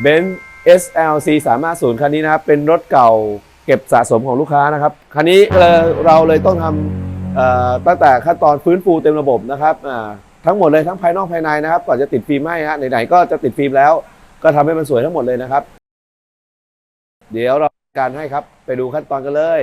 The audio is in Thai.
เบนซ์ SLC 350คันนี้นะครับ เป็นรถเก่าเก็บสะสมของลูกค้านะครับ คันนี้เราเลยต้องทำตั้งแต่ขั้นตอนฟื้นฟูเต็มระบบนะครับทั้งหมดเลยทั้งภายนอกภายในนะครับ ก่อนจะติดฟิล์มให้ฮะไหนๆก็จะติดฟิล์มแล้ว ก็ทำให้มันสวยทั้งหมดเลยนะครับ เดี๋ยวเราการให้ครับ ไปดูขั้นตอนกันเลย